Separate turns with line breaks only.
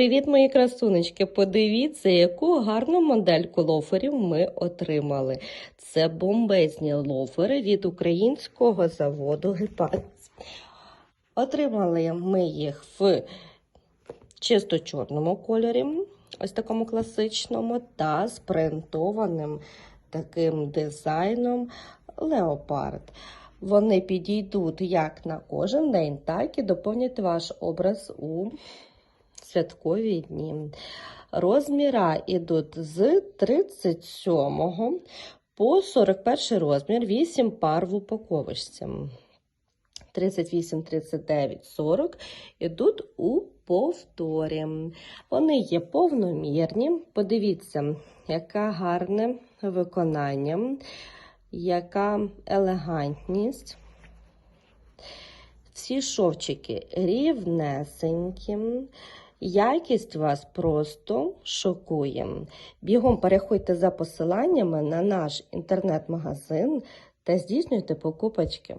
Привіт, мої красунечки! Подивіться, яку гарну модельку лоферів ми отримали. Це бомбезні лофери від українського заводу Гепац. Отримали ми їх в чисто чорному кольорі, ось такому класичному, та з принтованим таким дизайном леопард. Вони підійдуть як на кожен день, так і доповнять ваш образ у святкові дні. Розміра йдуть з 37 по 41 розмір, 8 пар в упаковочці. 38, 39, 40 ідуть у повторі. Вони є повномірні. Подивіться, яке гарне виконання, яка елегантність. Всі шовчики рівнесенькі. Якість вас просто шокує. Бігом переходьте за посиланнями на наш інтернет-магазин та здійснюйте покупочки.